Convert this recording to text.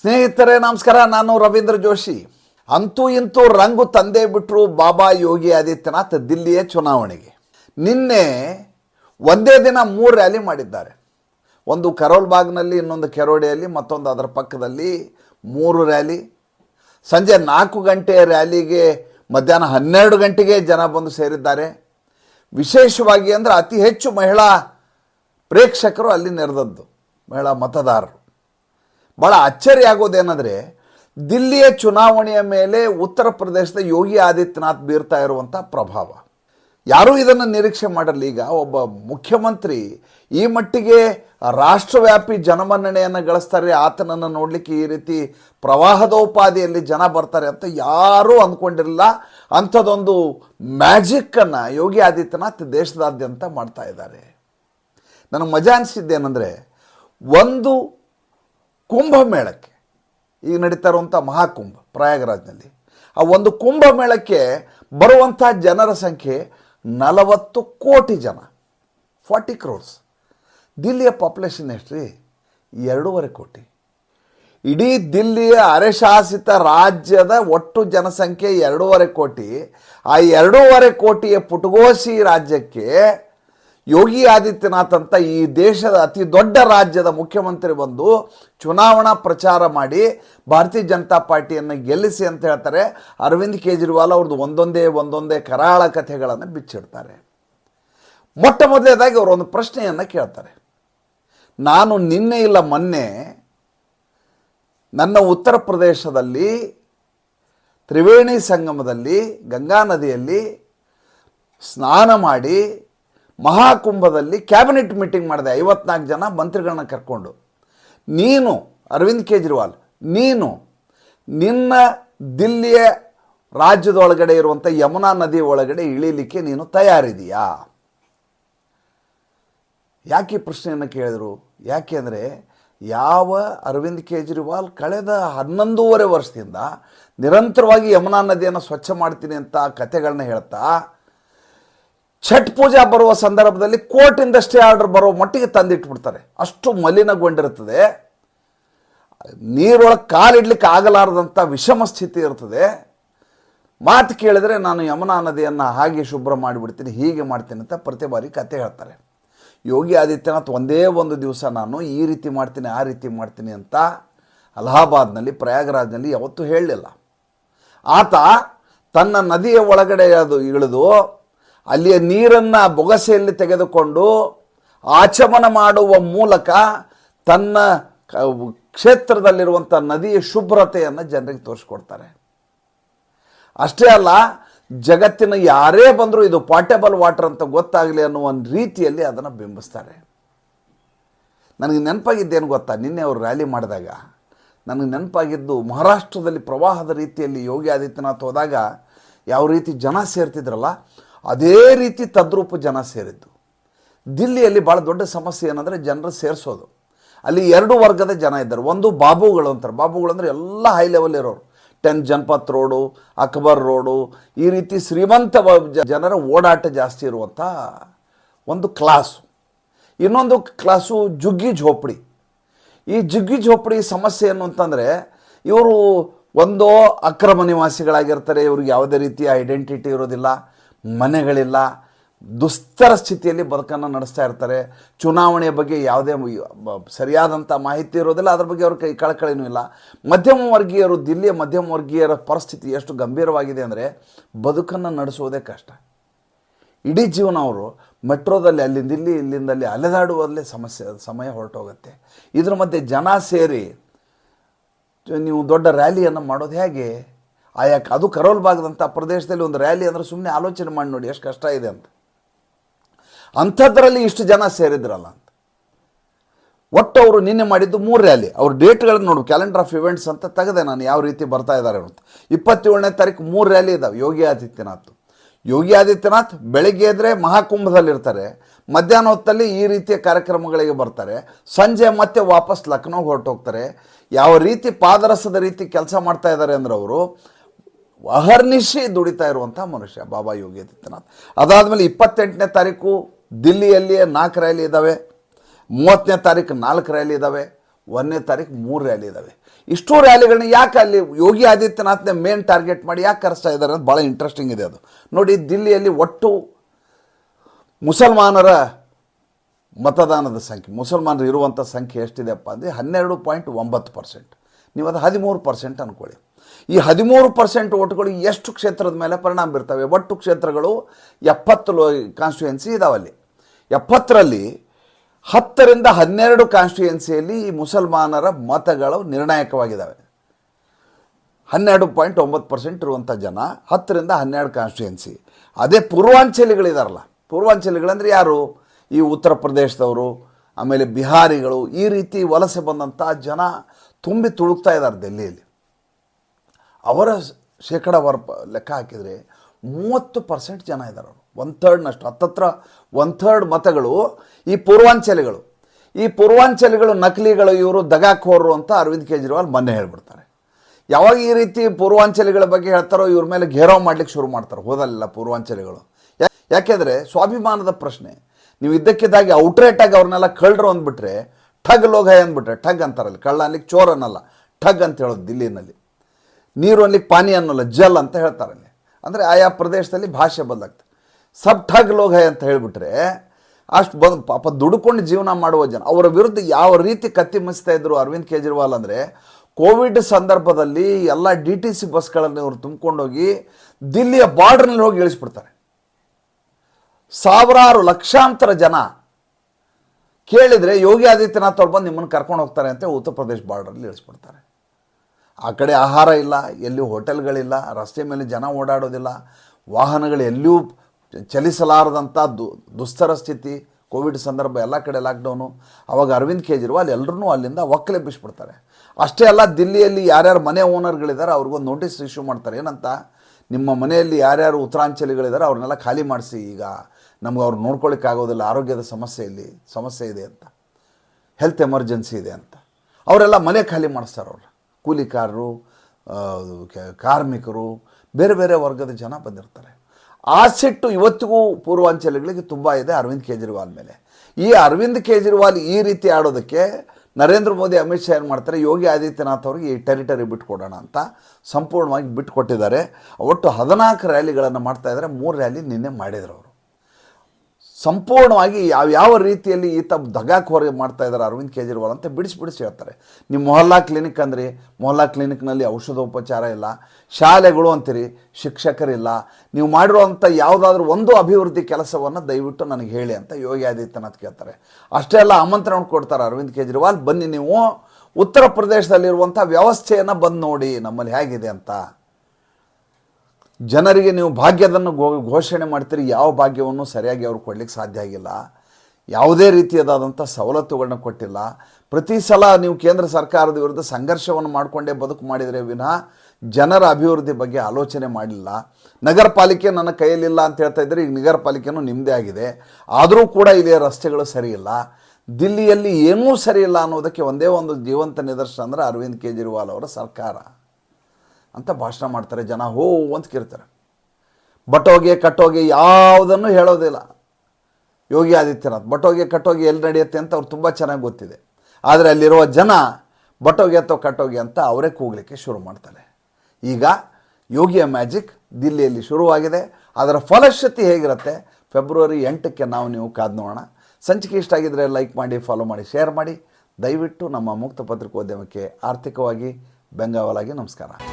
ಸ್ನೇಹಿತರೆ, ನಮಸ್ಕಾರ. ನಾನು ರವೀಂದ್ರ ಜೋಶಿ. ಅಂತೂ ಇಂತೂ ರಂಗು ತಂದೆ ಬಿಟ್ಟರು ಬಾಬಾ ಯೋಗಿ ಆದಿತ್ಯನಾಥ್ ದಿಲ್ಲಿಯ ಚುನಾವಣೆಗೆ. ನಿನ್ನೆ ಒಂದೇ ದಿನ ಮೂರು ರ್ಯಾಲಿ ಮಾಡಿದ್ದಾರೆ. ಒಂದು ಕರೋಲ್ ಬಾಗ್ನಲ್ಲಿ, ಇನ್ನೊಂದು ಕೆರೋಡಿಯಲ್ಲಿ, ಮತ್ತೊಂದು ಅದರ ಪಕ್ಕದಲ್ಲಿ ಮೂರು ರ್ಯಾಲಿ. ಸಂಜೆ ನಾಲ್ಕು ಗಂಟೆ ರ್ಯಾಲಿಗೆ, ಮಧ್ಯಾಹ್ನ ಹನ್ನೆರಡು ಗಂಟೆಗೆ ಜನ ಬಂದು ಸೇರಿದ್ದಾರೆ. ವಿಶೇಷವಾಗಿ ಅಂದರೆ ಅತಿ ಹೆಚ್ಚು ಮಹಿಳಾ ಪ್ರೇಕ್ಷಕರು ಅಲ್ಲಿ ನೆರೆದದ್ದು, ಮಹಿಳಾ ಮತದಾರರು. ಭಾಳ ಅಚ್ಚರಿ ಆಗೋದೇನೆಂದರೆ ದಿಲ್ಲಿಯ ಚುನಾವಣೆಯ ಮೇಲೆ ಉತ್ತರ ಪ್ರದೇಶದ ಯೋಗಿ ಆದಿತ್ಯನಾಥ್ ಬೀರ್ತಾ ಇರುವಂಥ ಪ್ರಭಾವ. ಯಾರೂ ಇದನ್ನು ನಿರೀಕ್ಷೆ ಮಾಡಲಿ ಈಗ ಒಬ್ಬ ಮುಖ್ಯಮಂತ್ರಿ ಈ ಮಟ್ಟಿಗೆ ರಾಷ್ಟ್ರವ್ಯಾಪಿ ಜನಮನ್ನಣೆಯನ್ನು ಗಳಿಸ್ತಾರೆ. ಆತನನ್ನು ನೋಡಲಿಕ್ಕೆ ಈ ರೀತಿ ಪ್ರವಾಹದೋಪಾದಿಯಲ್ಲಿ ಜನ ಬರ್ತಾರೆ ಅಂತ ಯಾರೂ ಅಂದ್ಕೊಂಡಿರಲಿಲ್ಲ ಅಂಥದ್ದೊಂದು ಮ್ಯಾಜಿಕ್ಕನ್ನು ಯೋಗಿ ಆದಿತ್ಯನಾಥ್ ದೇಶದಾದ್ಯಂತ ಮಾಡ್ತಾ ಇದ್ದಾರೆ. ನನಗೆ ಮಜಾ ಅನಿಸಿದ್ದೇನೆಂದರೆ ಒಂದು ಕುಂಭಮೇಳಕ್ಕೆ ಈಗ ನಡೀತಾ ಇರುವಂಥ ಮಹಾಕುಂಭ ಪ್ರಯಾಗರಾಜ್ನಲ್ಲಿ. ಆ ಒಂದು ಕುಂಭಮೇಳಕ್ಕೆ ಬರುವಂಥ ಜನರ ಸಂಖ್ಯೆ ನಲವತ್ತು ಕೋಟಿ ಜನ. Forty crores. ದಿಲ್ಲಿಯ ಪಾಪ್ಯುಲೇಷನ್ ಎಷ್ಟು ರೀ? ಎರಡೂವರೆ ಕೋಟಿ. ಇಡೀ ದಿಲ್ಲಿಯ ಅರೆಶಾಸಿತ ರಾಜ್ಯದ ಒಟ್ಟು ಜನಸಂಖ್ಯೆ ಎರಡೂವರೆ ಕೋಟಿ. ಆ ಎರಡೂವರೆ ಕೋಟಿಯ ಪುಟಗೋಸಿ ರಾಜ್ಯಕ್ಕೆ ಯೋಗಿ ಆದಿತ್ಯನಾಥ್ ಅಂತ ಈ ದೇಶದ ಅತಿ ದೊಡ್ಡ ರಾಜ್ಯದ ಮುಖ್ಯಮಂತ್ರಿ ಬಂದು ಚುನಾವಣಾ ಪ್ರಚಾರ ಮಾಡಿ ಭಾರತೀಯ ಜನತಾ ಪಾರ್ಟಿಯನ್ನು ಗೆಲ್ಲಿಸಿ ಅಂತ ಹೇಳ್ತಾರೆ. ಅರವಿಂದ್ ಕೇಜ್ರಿವಾಲ್ ಅವ್ರದ್ದು ಒಂದೊಂದೇ ಒಂದೊಂದೇ ಕರಾಳ ಕಥೆಗಳನ್ನು ಬಿಚ್ಚಿಡ್ತಾರೆ. ಮೊಟ್ಟ ಮೊದಲನೇದಾಗಿ ಅವರು ಒಂದು ಪ್ರಶ್ನೆಯನ್ನು ಕೇಳ್ತಾರೆ. ನಾನು ನಿನ್ನೆ ಇಲ್ಲ ಮೊನ್ನೆ ನನ್ನ ಉತ್ತರ ಪ್ರದೇಶದಲ್ಲಿ ತ್ರಿವೇಣಿ ಸಂಗಮದಲ್ಲಿ ಗಂಗಾ ನದಿಯಲ್ಲಿ ಸ್ನಾನ ಮಾಡಿ ಮಹಾಕುಂಭದಲ್ಲಿ ಕ್ಯಾಬಿನೆಟ್ ಮೀಟಿಂಗ್ ಮಾಡಿದೆ. ಐವತ್ನಾಲ್ಕು ಜನ ಮಂತ್ರಿಗಳನ್ನ ಕರ್ಕೊಂಡು. ನೀನು, ಅರವಿಂದ್ ಕೇಜ್ರಿವಾಲ್, ನೀನು ನಿನ್ನ ದಿಲ್ಲಿಯ ರಾಜ್ಯದೊಳಗಡೆ ಇರುವಂಥ ಯಮುನಾ ನದಿ ಒಳಗಡೆ ಇಳಿಲಿಕ್ಕೆ ನೀನು ತಯಾರಿದೆಯಾ? ಯಾಕೆ ಪ್ರಶ್ನೆಯನ್ನು ಕೇಳಿದರು? ಯಾಕೆ ಅಂದರೆ ಯಾವ ಅರವಿಂದ್ ಕೇಜ್ರಿವಾಲ್ ಕಳೆದ ಹನ್ನೊಂದೂವರೆ ವರ್ಷದಿಂದ ನಿರಂತರವಾಗಿ ಯಮುನಾ ನದಿಯನ್ನು ಸ್ವಚ್ಛ ಮಾಡ್ತೀನಿ ಅಂತ ಕಥೆಗಳನ್ನ ಹೇಳ್ತಾ ಛಟ್ ಪೂಜಾ ಬರುವ ಸಂದರ್ಭದಲ್ಲಿ ಕೋರ್ಟಿಂದ ಸ್ಟೇ ಆರ್ಡರ್ ಬರೋ ಮಟ್ಟಿಗೆ ತಂದಿಟ್ಬಿಡ್ತಾರೆ. ಅಷ್ಟು ಮಲಿನಗೊಂಡಿರುತ್ತದೆ. ನೀರೊಳಗೆ ಕಾಲಿಡ್ಲಿಕ್ಕೆ ಆಗಲಾರದಂಥ ವಿಷಮ ಸ್ಥಿತಿ ಇರ್ತದೆ. ಮಾತು ಕೇಳಿದರೆ ನಾನು ಯಮುನಾ ನದಿಯನ್ನು ಹಾಗೆ ಶುಭ್ರ ಮಾಡಿಬಿಡ್ತೀನಿ, ಹೀಗೆ ಮಾಡ್ತೀನಿ ಅಂತ ಪ್ರತಿ ಬಾರಿ ಕತೆ ಹೇಳ್ತಾರೆ. ಯೋಗಿ ಆದಿತ್ಯನಾಥ್, ಒಂದೇ ಒಂದು ದಿವಸ ನಾನು ಈ ರೀತಿ ಮಾಡ್ತೀನಿ, ಆ ರೀತಿ ಮಾಡ್ತೀನಿ ಅಂತ ಅಲಹಾಬಾದ್ನಲ್ಲಿ, ಪ್ರಯಾಗರಾಜ್ನಲ್ಲಿ ಯಾವತ್ತೂ ಹೇಳಲಿಲ್ಲ. ಆತ ತನ್ನ ನದಿಯ ಒಳಗಡೆ ಅದು ಇಳಿದು ಅಲ್ಲಿಯ ನೀರನ್ನು ಬೊಗಸೆಯಲ್ಲಿ ತೆಗೆದುಕೊಂಡು ಆಚಮನ ಮಾಡುವ ಮೂಲಕ ತನ್ನ ಕ್ಷೇತ್ರದಲ್ಲಿರುವಂಥ ನದಿಯ ಶುಭ್ರತೆಯನ್ನು ಜನರಿಗೆ ತೋರಿಸ್ಕೊಡ್ತಾರೆ. ಅಷ್ಟೇ ಅಲ್ಲ, ಜಗತ್ತಿನ ಯಾರೇ ಬಂದರೂ ಇದು ಪಾರ್ಟೇಬಲ್ ವಾಟರ್ ಅಂತ ಗೊತ್ತಾಗಲಿ ಅನ್ನುವ ಒಂದು ರೀತಿಯಲ್ಲಿ ಅದನ್ನು ಬಿಂಬಿಸ್ತಾರೆ. ನನಗೆ ನೆನಪಾಗಿದ್ದೇನು ಗೊತ್ತಾ? ನಿನ್ನೆ ಅವರು ರ್ಯಾಲಿ ಮಾಡಿದಾಗ, ನನಗೆ ನೆನಪಾಗಿದ್ದು ಮಹಾರಾಷ್ಟ್ರದಲ್ಲಿ ಪ್ರವಾಹದ ರೀತಿಯಲ್ಲಿ ಯೋಗಿ ಆದಿತ್ಯನಾಥ್ ಹೋದಾಗ ಯಾವ ರೀತಿ ಜನ ಸೇರ್ತಿದ್ರಲ್ಲ ಅದೇ ರೀತಿ ತದ್ರೂಪ ಜನ ಸೇರಿದ್ದು. ದಿಲ್ಲಿಯಲ್ಲಿ ಭಾಳ ದೊಡ್ಡ ಸಮಸ್ಯೆ ಏನಂದರೆ ಜನರು ಸೇರಿಸೋದು. ಅಲ್ಲಿ ಎರಡು ವರ್ಗದ ಜನ ಇದ್ದಾರೆ. ಒಂದು ಬಾಬುಗಳು ಅಂತಾರೆ. ಬಾಬುಗಳು ಅಂದರೆ ಎಲ್ಲ ಹೈ ಲೆವೆಲ್ ಇರೋರು. Ten Janpath road, Akbar road, ಈ ರೀತಿ ಶ್ರೀಮಂತ ಜನರ ಓಡಾಟ ಜಾಸ್ತಿ ಇರುವಂಥ ಒಂದು ಕ್ಲಾಸು ಇನ್ನೊಂದು ಕ್ಲಾಸು ಜುಗ್ಗಿ ಝೋಪಡಿ ಈ ಜುಗ್ಗಿ ಝೋಪಡಿ ಸಮಸ್ಯೆ ಏನು ಅಂತಂದರೆ ಇವರು ಒಂದೋ ಅಕ್ರಮ ನಿವಾಸಿಗಳಾಗಿರ್ತಾರೆ, ಇವ್ರಿಗೆ ಯಾವುದೇ ರೀತಿಯ ಐಡೆಂಟಿಟಿ ಇರೋದಿಲ್ಲ ಮನೆಗಳಿಲ್ಲ, ದುಸ್ತರ ಸ್ಥಿತಿಯಲ್ಲಿ ಬದುಕನ್ನು ನಡೆಸ್ತಾ ಇರ್ತಾರೆ. ಚುನಾವಣೆಯ ಬಗ್ಗೆ ಯಾವುದೇ ಸರಿಯಾದಂಥ ಮಾಹಿತಿ ಇರೋದಿಲ್ಲ. ಅದ್ರ ಬಗ್ಗೆ ಅವ್ರ ಕೈ ಕಳಕಳಿನೂ ಇಲ್ಲ. ಮಧ್ಯಮ ವರ್ಗೀಯರು, ದಿಲ್ಲಿಯ ಮಧ್ಯಮ ವರ್ಗೀಯರ ಪರಿಸ್ಥಿತಿ ಎಷ್ಟು ಗಂಭೀರವಾಗಿದೆ ಅಂದರೆ ಬದುಕನ್ನು ನಡೆಸುವುದೇ ಕಷ್ಟ. ಇಡೀ ಜೀವನ ಅವರು ಮೆಟ್ರೋದಲ್ಲಿ ಅಲ್ಲಿಂದ ಇಲ್ಲಿ ಇಲ್ಲಿಂದಲ್ಲಿ ಅಲೆದಾಡುವಲ್ಲೇ ಸಮಸ್ಯೆ, ಸಮಯ ಹೊರಟೋಗುತ್ತೆ. ಇದ್ರ ಮಧ್ಯೆ ಜನ ಸೇರಿ ನೀವು ದೊಡ್ಡ ರ್ಯಾಲಿಯನ್ನು ಮಾಡೋದು ಹೇಗೆ? ಆಯಾ ಅದು ಕರೋಲ್ ಭಾಗದಂಥ ಪ್ರದೇಶದಲ್ಲಿ ಒಂದು ರ್ಯಾಲಿ ಅಂದರೆ ಸುಮ್ಮನೆ ಆಲೋಚನೆ ಮಾಡಿ ನೋಡಿ ಎಷ್ಟು ಕಷ್ಟ ಇದೆ ಅಂತ. ಅಂಥದ್ರಲ್ಲಿ ಇಷ್ಟು ಜನ ಸೇರಿದ್ರಲ್ಲ ಅಂತ. ಒಟ್ಟು ಅವರು ನಿನ್ನೆ ಮಾಡಿದ್ದು ಮೂರು ರ್ಯಾಲಿ. ಅವ್ರ ಡೇಟ್ಗಳನ್ನು ನೋಡು ಕ್ಯಾಲೆಂಡರ್ ಆಫ್ ಇವೆಂಟ್ಸ್ ಅಂತ ತೆಗೆದೆ ನಾನು ಯಾವ ರೀತಿ ಬರ್ತಾ ಇದ್ದಾರೆ ಅಂತ. ಇಪ್ಪತ್ತೇಳನೇ ತಾರೀಕು ಮೂರು ರ್ಯಾಲಿ ಇದ್ದಾವೆ ಯೋಗಿ ಆದಿತ್ಯನಾಥ್. ಯೋಗಿ ಆದಿತ್ಯನಾಥ್ ಬೆಳಗ್ಗೆ ಎದ್ರೆ ಮಹಾಕುಂಭದಲ್ಲಿರ್ತಾರೆ ಮಧ್ಯಾಹ್ನ ಹೊತ್ತಲ್ಲಿ ಈ ರೀತಿಯ ಕಾರ್ಯಕ್ರಮಗಳಿಗೆ ಬರ್ತಾರೆ, ಸಂಜೆ ಮತ್ತೆ ವಾಪಸ್ ಲಕ್ನೋಗೆ ಹೊರಟೋಗ್ತಾರೆ. ಯಾವ ರೀತಿ ಪಾದರಸದ ರೀತಿ ಕೆಲಸ ಮಾಡ್ತಾ ಇದ್ದಾರೆ ಅಂದ್ರೆ ಅವರು ಅಹರ್ನಿಶಿ ದುಡಿತಾ ಇರುವಂಥ ಮನುಷ್ಯ ಬಾಬಾ ಯೋಗಿ ಆದಿತ್ಯನಾಥ್. ಅದಾದಮೇಲೆ ಇಪ್ಪತ್ತೆಂಟನೇ ತಾರೀಕು ದಿಲ್ಲಿಯಲ್ಲಿಯೇ ನಾಲ್ಕು ರ್ಯಾಲಿ ಇದ್ದಾವೆ ಮೂವತ್ತನೇ ತಾರೀಕು ನಾಲ್ಕು ರ್ಯಾಲಿ ಇದ್ದಾವೆ ಒಂದನೇ ತಾರೀಕು ಮೂರು ರ್ಯಾಲಿ ಇದ್ದಾವೆ ಇಷ್ಟು ರ್ಯಾಲಿಗಳನ್ನ ಯಾಕೆ ಅಲ್ಲಿ ಯೋಗಿ ಆದಿತ್ಯನಾಥ್ನೇ ಮೇನ್ ಟಾರ್ಗೆಟ್ ಮಾಡಿ ಯಾಕೆ ಕರೆಸ್ತಾ ಇದ್ದಾರೆ ಅಂತ ಭಾಳ ಇಂಟ್ರೆಸ್ಟಿಂಗ್ ಇದೆ ಅದು. ನೋಡಿ, ದಿಲ್ಲಿಯಲ್ಲಿ ಒಟ್ಟು ಮುಸಲ್ಮಾನರ ಮತದಾನದ ಸಂಖ್ಯೆ, ಮುಸಲ್ಮಾನರು ಇರುವಂಥ ಸಂಖ್ಯೆ ಎಷ್ಟಿದೆಯಪ್ಪ ಅಂದರೆ ಹನ್ನೆರಡು ಪಾಯಿಂಟ್ ಒಂಬತ್ತು ಪರ್ಸೆಂಟ್ ನೀವು ಅದು ಹದಿಮೂರು ಪರ್ಸೆಂಟ್ ಅಂದ್ಕೊಳ್ಳಿ ಈ ಹದಿಮೂರು ಪರ್ಸೆಂಟ್ ಓಟ್ಗಳು ಎಷ್ಟು ಕ್ಷೇತ್ರದ ಮೇಲೆ ಪರಿಣಾಮ ಬೀರ್ತವೆ? ಒಟ್ಟು ಕ್ಷೇತ್ರಗಳು ಎಪ್ಪತ್ತು ಲೋ ಕಾನ್ಸ್ಟಿಟ್ಯೂಯೆನ್ಸಿ ಇದಾವಲ್ಲಿ. ಎಪ್ಪತ್ತರಲ್ಲಿ ಹತ್ತರಿಂದ ಹನ್ನೆರಡು ಕಾನ್ಸ್ಟಿಟ್ಯೂಯೆನ್ಸಿಯಲ್ಲಿ ಈ ಮುಸಲ್ಮಾನರ ಮತಗಳು ನಿರ್ಣಾಯಕವಾಗಿದ್ದಾವೆ ಹನ್ನೆರಡು ಪಾಯಿಂಟ್ ಒಂಬತ್ತು ಪರ್ಸೆಂಟ್ ಇರುವಂಥ ಜನ ಹತ್ತರಿಂದ ಹನ್ನೆರಡು ಕಾನ್ಸ್ಟಿಟ್ಯೂಯೆನ್ಸಿ ಅದೇ ಪೂರ್ವಾಂಚಲಿಗಳಿದಾರಲ್ಲ. ಪೂರ್ವಾಂಚಲಿಗಳಂದ್ರೆ ಯಾರು? ಈ ಉತ್ತರ ಪ್ರದೇಶದವರು, ಆಮೇಲೆ ಬಿಹಾರಿಗಳು ಈ ರೀತಿ ವಲಸೆ ಬಂದಂಥ ಜನ ತುಂಬಿ ತುಳುಕ್ತಾ ಇದ್ದಾರೆ ಡೆಲ್ಲಿಯಲ್ಲಿ ಅವರ ಶೇಕಡಾವಾರ ಪ ಲೆಕ್ಕ ಹಾಕಿದರೆ ಮೂವತ್ತು ಪರ್ಸೆಂಟ್ ಜನ ಇದ್ದಾರೆ ಅವರು. ಒನ್ ಥರ್ಡ್ನಷ್ಟು ಹತ್ತತ್ರ ಒನ್ ಥರ್ಡ್ ಮತಗಳು ಈ ಪೂರ್ವಾಂಚಲಿಗಳು. ಈ ಪೂರ್ವಾಂಚಲಿಗಳು ನಕಲಿಗಳು ಇವರು ದಗಾಕೋರು ಅಂತ ಅರವಿಂದ್ ಕೇಜ್ರಿವಾಲ್ ಮೊನ್ನೆ ಹೇಳ್ಬಿಡ್ತಾರೆ. ಯಾವಾಗ ಈ ರೀತಿ ಪೂರ್ವಾಂಚಲಿಗಳ ಬಗ್ಗೆ ಹೇಳ್ತಾರೋ ಇವ್ರ ಮೇಲೆ ಘೇರಾವ್ ಮಾಡ್ಲಿಕ್ಕೆ ಶುರು ಮಾಡ್ತಾರೆ. ಹೋದಲ್ಲ ಪೂರ್ವಾಂಚಲಿಗಳು. ಯಾಕೆಂದರೆ ಸ್ವಾಭಿಮಾನದ ಪ್ರಶ್ನೆ. ನೀವು ಇದ್ದಕ್ಕಿದ್ದಾಗಿ ಔಟ್ರೇಟಾಗಿ ಅವ್ರನ್ನೆಲ್ಲ ಕಳ್ಳರು ಅಂದ್ಬಿಟ್ರೆ, ಠಗ್ ಲೋಘ ಅಂದ್ಬಿಟ್ರೆ, ಠಗ್ ಅಂತಾರಲ್ಲಿ ಕಳ್ಳ ಅನ್ಲಿಕ್ಕೆ ಚೋರ್ ಅನ್ನಲ್ಲ ಠಗ್ ಅಂತ ಹೇಳೋದು ದಿಲ್ಲಿನಲ್ಲಿ. ನೀರು ಅಲ್ಲಿ ಪಾನಿ ಅನ್ನೋಲ್ಲ, ಜಲ್ ಅಂತ ಹೇಳ್ತಾರೆ ಅಲ್ಲಿ. ಅಂದರೆ ಆಯಾ ಪ್ರದೇಶದಲ್ಲಿ ಭಾಷೆ ಬದಲಾಗ್ತದೆ. ಸಬ್ ಲೋಗ ಅಂತ ಹೇಳಿಬಿಟ್ರೆ, ಅಷ್ಟು ಬಂದು ಪಾಪ ದುಡ್ಕೊಂಡು ಜೀವನ ಮಾಡುವ ಜನ, ಅವರ ವಿರುದ್ಧ ಯಾವ ರೀತಿ ಕತ್ತಿ ಮುಚ್ತಾ ಇದ್ರು ಅರವಿಂದ್ ಕೇಜ್ರಿವಾಲ್ ಅಂದರೆ, ಕೋವಿಡ್ ಸಂದರ್ಭದಲ್ಲಿ ಎಲ್ಲ ಡಿ ಟಿ ಸಿ ಬಸ್ಗಳನ್ನು ಇವರು ತುಂಬಿಕೊಂಡೋಗಿ ದಿಲ್ಲಿಯ ಬಾರ್ಡರ್ನಲ್ಲಿ ಹೋಗಿ ಇಳಿಸ್ಬಿಡ್ತಾರೆ. ಸಾವಿರಾರು ಲಕ್ಷಾಂತರ ಜನ ಕೇಳಿದರೆ ಯೋಗಿ ಆದಿತ್ಯನಾಥ್ ಅವ್ರು ಬಂದು ನಿಮ್ಮನ್ನು ಕರ್ಕೊಂಡು ಹೋಗ್ತಾರೆ ಅಂತ ಉತ್ತರ ಪ್ರದೇಶ ಬಾರ್ಡ್ರಲ್ಲಿ ಇಳಿಸ್ಬಿಡ್ತಾರೆ. ಆ ಕಡೆ ಆಹಾರ ಇಲ್ಲ ಎಲ್ಲಿಯೂ ಹೋಟೆಲ್ಗಳಿಲ್ಲ, ರಸ್ತೆ ಮೇಲೆ ಜನ ಓಡಾಡೋದಿಲ್ಲ, ವಾಹನಗಳು ಎಲ್ಲಿಯೂ ಚಲಿಸಲಾರದಂಥ ದು, ದುಸ್ತರ ಸ್ಥಿತಿ, ಕೋವಿಡ್ ಸಂದರ್ಭ ಎಲ್ಲ ಕಡೆ ಲಾಕ್ಡೌನು. ಅವಾಗ ಅರವಿಂದ್ ಕೇಜ್ರಿವಾಲ್ ಎಲ್ಲರೂ ಅಲ್ಲಿಂದ ಒಕ್ಕಲೆಬ್ಬಿಸ್ಬಿಡ್ತಾರೆ ಅಷ್ಟೇ ಅಲ್ಲ, ದಿಲ್ಲಿಯಲ್ಲಿ ಯಾರ್ಯಾರು ಮನೆ ಓನರ್ಗಳಿದ್ದಾರೆ ಅವ್ರಿಗೊಂದು ನೋಟಿಸ್ ಇಶ್ಯೂ ಮಾಡ್ತಾರೆ. ಏನಂತ? ನಿಮ್ಮ ಮನೆಯಲ್ಲಿ ಯಾರ್ಯಾರು ಉತ್ತರಾಂಚಲಿಗಳಿದ್ದಾರೆ ಅವ್ರನ್ನೆಲ್ಲ ಖಾಲಿ ಮಾಡಿಸಿ ಈಗ. ನಮ್ಗೆ ಅವ್ರು ನೋಡ್ಕೊಳ್ಳಿಕ್ಕಾಗೋದಿಲ್ಲ ಆಗೋದಿಲ್ಲ ಆರೋಗ್ಯದ ಸಮಸ್ಯೆಯಲ್ಲಿ ಸಮಸ್ಯೆ ಇದೆ ಅಂತ. ಹೆಲ್ತ್ ಎಮರ್ಜೆನ್ಸಿ ಇದೆ ಅಂತ. ಅವರೆಲ್ಲ ಮನೆ ಖಾಲಿ ಮಾಡಿಸ್ತಾರೆ ಅವ್ರು ಕೂಲಿಕಾರರು ಕಾರ್ಮಿಕರು, ಬೇರೆ ಬೇರೆ ವರ್ಗದ ಜನ ಬಂದಿರ್ತಾರೆ. ಆ ಸಿಟ್ಟು ಇವತ್ತಿಗೂ ಪೂರ್ವಾಂಚಲಗಳಿಗೆ ತುಂಬ ಇದೆ ಅರವಿಂದ್ ಕೇಜ್ರಿವಾಲ್ ಮೇಲೆ. ಈ ಅರವಿಂದ್ ಕೇಜ್ರಿವಾಲ್ ಈ ರೀತಿ ಆಡೋದಕ್ಕೆ ನರೇಂದ್ರ ಮೋದಿ, ಅಮಿತ್ ಶಾ ಏನು ಮಾಡ್ತಾರೆ, ಯೋಗಿ ಆದಿತ್ಯನಾಥ್ ಅವ್ರಿಗೆ ಈ ಟೆರಿಟರಿ ಬಿಟ್ಕೊಡೋಣ ಅಂತ ಸಂಪೂರ್ಣವಾಗಿ ಬಿಟ್ಕೊಟ್ಟಿದ್ದಾರೆ. ಒಟ್ಟು ಹದಿನಾಲ್ಕು ರ್ಯಾಲಿಗಳನ್ನು ಮಾಡ್ತಾ ಇದ್ದಾರೆ. ಮೂರು ರ್ಯಾಲಿ ನಿನ್ನೆ ಮಾಡಿದ್ರು ಅವರು. ಸಂಪೂರ್ಣವಾಗಿ ಯಾವ ಯಾವ ರೀತಿಯಲ್ಲಿ ಈತ ದಗಾಕೋರಿಗೆ ಮಾಡ್ತಾ ಇದ್ದಾರೆ ಅರವಿಂದ್ ಕೇಜ್ರಿವಾಲ್ ಅಂತ ಬಿಡಿಸಿ ಬಿಡಿಸಿ ಹೇಳ್ತಾರೆ. ನಿಮ್ಮ ಮೊಹಲ್ಲಾ ಕ್ಲಿನಿಕ್ ಅಂದ್ರಿ, ಮೊಹಲ್ಲಾ ಕ್ಲಿನಿಕ್ನಲ್ಲಿ ಔಷಧೋಪಚಾರ ಇಲ್ಲ, ಶಾಲೆಗಳು ಅಂತೀರಿ, ಶಿಕ್ಷಕರಿಲ್ಲ. ನೀವು ಮಾಡಿರುವಂಥ ಯಾವುದಾದ್ರೂ ಒಂದು ಅಭಿವೃದ್ಧಿ ಕೆಲಸವನ್ನು ದಯವಿಟ್ಟು ನನಗೆ ಹೇಳಿ ಅಂತ ಯೋಗಿ ಆದಿತ್ಯನಾಥ್ ಕೇಳ್ತಾರೆ. ಅಷ್ಟೇ ಅಲ್ಲ, ಆಮಂತ್ರಣ ಕೊಡ್ತಾರೆ ಅರವಿಂದ್ ಕೇಜ್ರಿವಾಲ್, ಬನ್ನಿ ನೀವು ಉತ್ತರ ಪ್ರದೇಶದಲ್ಲಿರುವಂಥ ವ್ಯವಸ್ಥೆಯನ್ನು ಬಂದು ನೋಡಿ ನಮ್ಮಲ್ಲಿ ಹೇಗಿದೆ ಅಂತ. ಜನರಿಗೆ ನೀವು ಭಾಗ್ಯದನ್ನು ಘೋಷಣೆ ಮಾಡ್ತೀರಿ, ಯಾವ ಭಾಗ್ಯವನ್ನು ಸರಿಯಾಗಿ ಅವ್ರು ಕೊಡ್ಲಿಕ್ಕೆ ಸಾಧ್ಯ ಆಗಿಲ್ಲ. ಯಾವುದೇ ರೀತಿಯದಾದಂಥ ಸವಲತ್ತುಗಳನ್ನ ಕೊಟ್ಟಿಲ್ಲ. ಪ್ರತಿ ಸಲ ನೀವು ಕೇಂದ್ರ ಸರ್ಕಾರದ ವಿರುದ್ಧ ಸಂಘರ್ಷವನ್ನು ಮಾಡಿಕೊಂಡೇ ಬದುಕು ಮಾಡಿದರೆ ವಿನಃ ಜನರ ಅಭಿವೃದ್ಧಿ ಬಗ್ಗೆ ಆಲೋಚನೆ ಮಾಡಿಲ್ಲ. ನಗರ ಪಾಲಿಕೆ ನನ್ನ ಕೈಯಲ್ಲಿಲ್ಲ ಅಂತ ಹೇಳ್ತಾ ಇದ್ದರೆ ಈಗ ನಗರ ಪಾಲಿಕೆನೂ ನಿಮ್ಮದೇ ಆಗಿದೆ. ಆದರೂ ಕೂಡ ಇಲ್ಲಿ ರಸ್ತೆಗಳು ಸರಿಯಿಲ್ಲ. ದಿಲ್ಲಿಯಲ್ಲಿ ಏನೂ ಸರಿಯಿಲ್ಲ ಅನ್ನೋದಕ್ಕೆ ಒಂದೇ ಒಂದು ಜೀವಂತ ನಿದರ್ಶನ ಅಂದರೆ ಅರವಿಂದ್ ಕೇಜ್ರಿವಾಲ್ ಅವರ ಸರ್ಕಾರ. ಅಂತ ಭಾಷಣ ಮಾಡ್ತಾರೆ, ಜನ ಹೋ ಅಂತ ಕೇಳ್ತಾರೆ. ಬಟೋಗೆ ಕಟ್ಟೋಗೆ ಯಾವುದನ್ನು ಹೇಳೋದಿಲ್ಲ. ಯೋಗಿ ಆದಿತ್ಯನಾಥ್ ಬಟೋಗೆ ಕಟ್ಟೋಗಿ ಎಲ್ಲಿ ನಡೆಯುತ್ತೆ ಅಂತ ಅವ್ರು ತುಂಬ ಚೆನ್ನಾಗಿ ಗೊತ್ತಿದೆ. ಆದರೆ ಅಲ್ಲಿರುವ ಜನ ಬಟೋಗೆ ಅಥವಾ ಕಟ್ಟೋಗೆ ಅಂತ ಅವರೇ ಕೂಗಲಿಕ್ಕೆ ಶುರು ಮಾಡ್ತಾರೆ. ಈಗ ಯೋಗಿಯ ಮ್ಯಾಜಿಕ್ ದಿಲ್ಲಿಯಲ್ಲಿ ಶುರುವಾಗಿದೆ. ಅದರ ಫಲಶ್ರುತಿ ಹೇಗಿರುತ್ತೆ? ಫೆಬ್ರವರಿ ಎಂಟಕ್ಕೆ ನಾವು ನೀವು ಕಾದು ನೋಡೋಣ. ಸಂಚಿಕೆ ಇಷ್ಟ ಆಗಿದ್ದರೆ ಲೈಕ್ ಮಾಡಿ, ಫಾಲೋ ಮಾಡಿ, ಶೇರ್ ಮಾಡಿ. ದಯವಿಟ್ಟು ನಮ್ಮ ಮುಕ್ತ ಪತ್ರಿಕೋದ್ಯಮಕ್ಕೆ ಆರ್ಥಿಕವಾಗಿ ಬೆಂಗಾವಲಾಗಿ ನಮಸ್ಕಾರ.